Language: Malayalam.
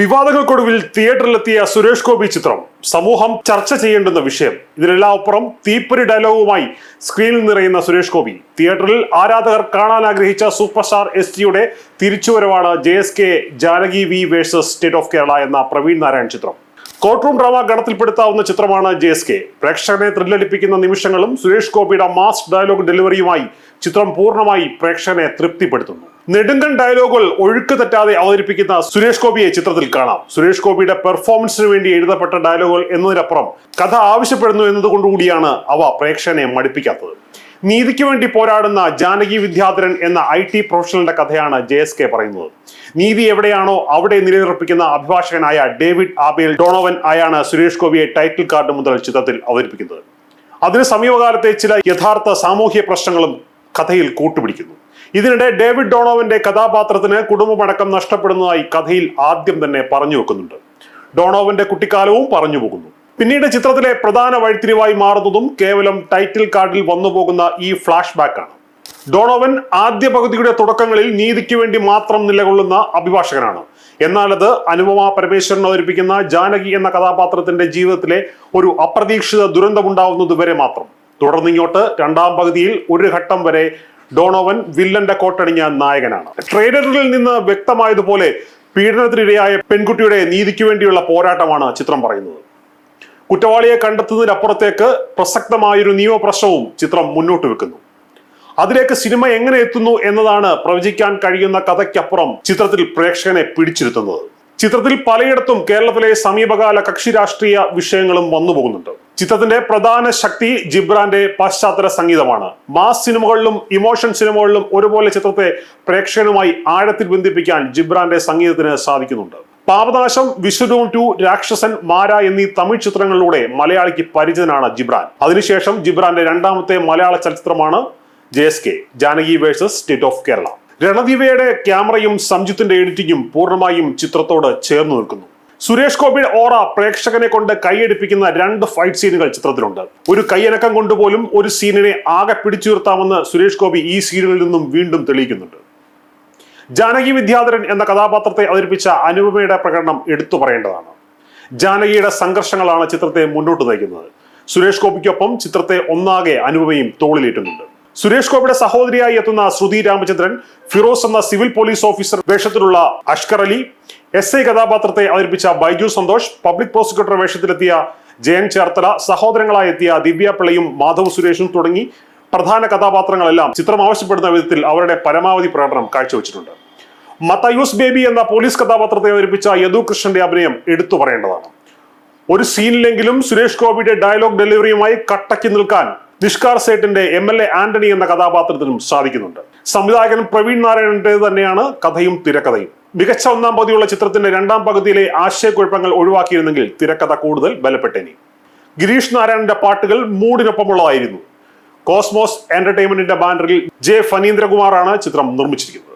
വിവാദങ്ങൾക്കൊടുവിൽ തിയേറ്ററിലെത്തിയ സുരേഷ് ഗോപി ചിത്രം സമൂഹം ചർച്ച ചെയ്യേണ്ടുന്ന വിഷയം. ഇതിനെല്ലാം അപ്പുറം തീപ്പൊരി ഡയലോഗുമായി സ്ക്രീനിൽ നിറയുന്ന സുരേഷ് ഗോപി. തിയേറ്ററിൽ ആരാധകർ കാണാൻ ആഗ്രഹിച്ച സൂപ്പർ സ്റ്റാർ എസ് ജിയുടെ തിരിച്ചുവരവാണ് J S K Janaki V versus state of Kerala എന്ന പ്രവീൺ നാരായൺ ചിത്രം. കോർട്ട് റൂം ഡ്രാമ ഗണത്തിൽപ്പെടുത്താവുന്ന ചിത്രമാണ് ജെ എസ് കെ. പ്രേക്ഷകനെ ത്രില്ലടിപ്പിക്കുന്ന നിമിഷങ്ങളും സുരേഷ് ഗോപിയുടെ മാസ് ഡയലോഗ് ഡെലിവറിയുമായി ചിത്രം പൂർണമായി പ്രേക്ഷകനെ തൃപ്തിപ്പെടുത്തുന്നു. നെടുങ്കൻ ഡയലോഗുകൾ ഒഴുക്ക് തെറ്റാതെ അവതരിപ്പിക്കുന്ന സുരേഷ് ഗോപിയെ ചിത്രത്തിൽ കാണാം. സുരേഷ് ഗോപിയുടെ പെർഫോമൻസിന് വേണ്ടി എഴുതപ്പെട്ട ഡയലോഗുകൾ എന്നതിനപ്പുറം കഥ ആവശ്യപ്പെടുന്നു എന്നതുകൊണ്ടുകൂടിയാണ് അവ പ്രേക്ഷകനെ മടുപ്പിക്കാത്തത്. നീതിക്ക് വേണ്ടി പോരാടുന്ന ജാനകി വിദ്യാധരൻ എന്ന ഐ ടി പ്രൊഫഷണലിന്റെ കഥയാണ് ജെ എസ് കെ പറയുന്നത്. നീതി എവിടെയാണോ അവിടെ നിലനിർപ്പിക്കുന്ന അഭിഭാഷകനായ ഡേവിഡ് ആബേൽ ഡോണോവൻ ആയാണ് സുരേഷ് ഗോപിയെ ടൈറ്റിൽ കാർഡ് മുതൽ ചിത്രത്തിൽ അവതരിപ്പിക്കുന്നത്. അതിന് സമീപകാലത്തെ ചില യഥാർത്ഥ സാമൂഹ്യ പ്രശ്നങ്ങളും കഥയിൽ കൂട്ടുപിടിക്കുന്നു. ഇതിനിടെ ഡേവിഡ് ഡോണോവന്റെ കഥാപാത്രത്തിന് കുടുംബമടക്കം നഷ്ടപ്പെടുന്നതായി കഥയിൽ ആദ്യം തന്നെ പറഞ്ഞു വെക്കുന്നുണ്ട്. ഡോണോവന്റെ കുട്ടിക്കാലവും പറഞ്ഞു പോകുന്നു. പിന്നീട് ചിത്രത്തിലെ പ്രധാന വഴിത്തിരിവായി മാറുന്നതും കേവലം ടൈറ്റിൽ കാർഡിൽ വന്നുപോകുന്ന ഈ ഫ്ലാഷ് ബാക്ക് ആണ് ഡോണോവൻ ആദ്യ പകുതിയുടെ തുടക്കങ്ങളിൽ നീതിക്ക് വേണ്ടി മാത്രം നിലകൊള്ളുന്ന അഭിഭാഷകനാണ്. എന്നാൽ അത് അനുപമ പരമേശ്വരൻ അവതരിപ്പിക്കുന്ന ജാനകി എന്ന കഥാപാത്രത്തിന്റെ ജീവിതത്തിലെ ഒരു അപ്രതീക്ഷിത ദുരന്തമുണ്ടാവുന്നത് വരെ മാത്രം. തുടർന്നിങ്ങോട്ട് രണ്ടാം പകുതിയിൽ ഒരു ഘട്ടം വരെ ഡോണോവൻ വില്ലന്റെ കോട്ടണിഞ്ഞ നായകനാണ്. ട്രെയിലറിൽ നിന്ന് വ്യക്തമായതുപോലെ പീഡനത്തിനിരയായ പെൺകുട്ടിയുടെ നീതിക്ക് വേണ്ടിയുള്ള പോരാട്ടമാണ് ചിത്രം പറയുന്നത്. കുറ്റവാളിയെ കണ്ടെത്തുന്നതിനപ്പുറത്തേക്ക് പ്രസക്തമായൊരു നിയമപ്രശ്നവും ചിത്രം മുന്നോട്ട് വെക്കുന്നു. അതിലേക്ക് സിനിമ എങ്ങനെ എത്തുന്നു എന്നതാണ് പ്രവചിക്കാൻ കഴിയുന്ന കഥയ്ക്കപ്പുറം ചിത്രത്തിൽ പ്രേക്ഷകനെ പിടിച്ചിരുത്തുന്നത്. ചിത്രത്തിൽ പലയിടത്തും കേരളത്തിലെ സമീപകാല കക്ഷി രാഷ്ട്രീയ വിഷയങ്ങളും വന്നു പോകുന്നുണ്ട്. ചിത്രത്തിന്റെ പ്രധാന ശക്തി ജിബ്രാന്റെ പശ്ചാത്തല സംഗീതമാണ്. മാസ് സിനിമകളിലും ഇമോഷൻ സിനിമകളിലും ഒരുപോലെ ചിത്രത്തെ പ്രേക്ഷകനുമായി ആഴത്തിൽ ബന്ധിപ്പിക്കാൻ ജിബ്രാന്റെ സംഗീതത്തിന് സാധിക്കുന്നുണ്ട്. പാപനാശം വിശ്വരൂപം ടു രാക്ഷസൻ മാര എന്നീ തമിഴ് ചിത്രങ്ങളിലൂടെ മലയാളിക്ക് പരിചിതനാണ് ജിബ്രാൻ. അതിനുശേഷം ജിബ്രാന്റെ രണ്ടാമത്തെ മലയാള ചലച്ചിത്രമാണ് J S K Janaki versus state of Kerala രണദീവയുടെ ക്യാമറയും സംജിത്തിന്റെ എഡിറ്റിംഗും പൂർണമായും ചിത്രത്തോട് ചേർന്ന് നിൽക്കുന്നു. സുരേഷ് ഗോപിയുടെ ഓറ പ്രേക്ഷകനെ കൊണ്ട് കൈയടിപ്പിക്കുന്ന രണ്ട് ഫൈറ്റ് സീനുകൾ ചിത്രത്തിലുണ്ട്. ഒരു കൈയനക്കം കൊണ്ടുപോലും ഒരു സീനിനെ ആകെ പിടിച്ചുയർത്താമെന്ന് സുരേഷ് ഗോപി ഈ സീനുകളിൽ നിന്നും വീണ്ടും തെളിയിക്കുന്നുണ്ട്. ജാനകി വിദ്യാധരൻ എന്ന കഥാപാത്രത്തെ അവതരിപ്പിച്ച അനുപമയുടെ പ്രകടനം എടുത്തു പറയേണ്ടതാണ്. ജാനകിയുടെ സംഘർഷങ്ങളാണ് ചിത്രത്തെ മുന്നോട്ട് നയിക്കുന്നത്. സുരേഷ് ഗോപിക്കൊപ്പം ചിത്രത്തെ ഒന്നാകെ അനുപമയും തോളിലേറ്റുന്നുണ്ട് സുരേഷ് ഗോപിയുടെ സഹോദരിയായി എത്തുന്ന ശ്രുതി രാമചന്ദ്രൻ ഫിറോസ് എന്ന സിവിൽ പോലീസ് ഓഫീസർ വേഷത്തിലുള്ള അഷ്കർ അലി എസ് ഐ കഥാപാത്രത്തെ അവതരിപ്പിച്ച ബൈജു സന്തോഷ് പബ്ലിക് പ്രോസിക്യൂട്ടർ വേഷത്തിലെത്തിയ ജയൻ ചേർത്തല സഹോദരങ്ങളായി എത്തിയ ദിവ്യ പിള്ളയും മാധവ് സുരേഷും തുടങ്ങി പ്രധാന കഥാപാത്രങ്ങളെല്ലാം ചിത്രം ആവശ്യപ്പെടുന്ന വിധത്തിൽ അവരുടെ പരമാവധി പ്രകടനം കാഴ്ചവെച്ചിട്ടുണ്ട്. മത്തയൂസ് ബേബി എന്ന പോലീസ് കഥാപാത്രത്തെ അവതരിപ്പിച്ച യദു കൃഷ്ണന്റെ അഭിനയം എടുത്തു പറയേണ്ടതാണ്. ഒരു സീനിലെങ്കിലും സുരേഷ് ഗോപിയുടെ ഡയലോഗ് ഡെലിവറിയുമായി കട്ടക്കി നിൽക്കാൻ നിഷ്കാർ സേട്ടിന്റെ എം എൽ എ ആന്റണി എന്ന കഥാപാത്രത്തിനും സാധിക്കുന്നുണ്ട്. സംവിധായകൻ പ്രവീൺ നാരായണന്റെ തന്നെയാണ് കഥയും തിരക്കഥയും. മികച്ച ഒന്നാം പകുതിയുള്ള ചിത്രത്തിന്റെ രണ്ടാം പകുതിയിലെ ആശയക്കുഴപ്പങ്ങൾ ഒഴിവാക്കിയിരുന്നെങ്കിൽ തിരക്കഥ കൂടുതൽ ബലപ്പെട്ടേനെ. ഗിരീഷ് നാരായണന്റെ പാട്ടുകൾ മൂഡിനൊപ്പമുള്ളതായിരുന്നു കോസ്മോസ് എന്റർടൈൻമെന്റിന്റെ ബാനറിൽ ജെ ഫനീന്ദ്രകുമാറാണ് ചിത്രം നിർമ്മിച്ചിരിക്കുന്നത്.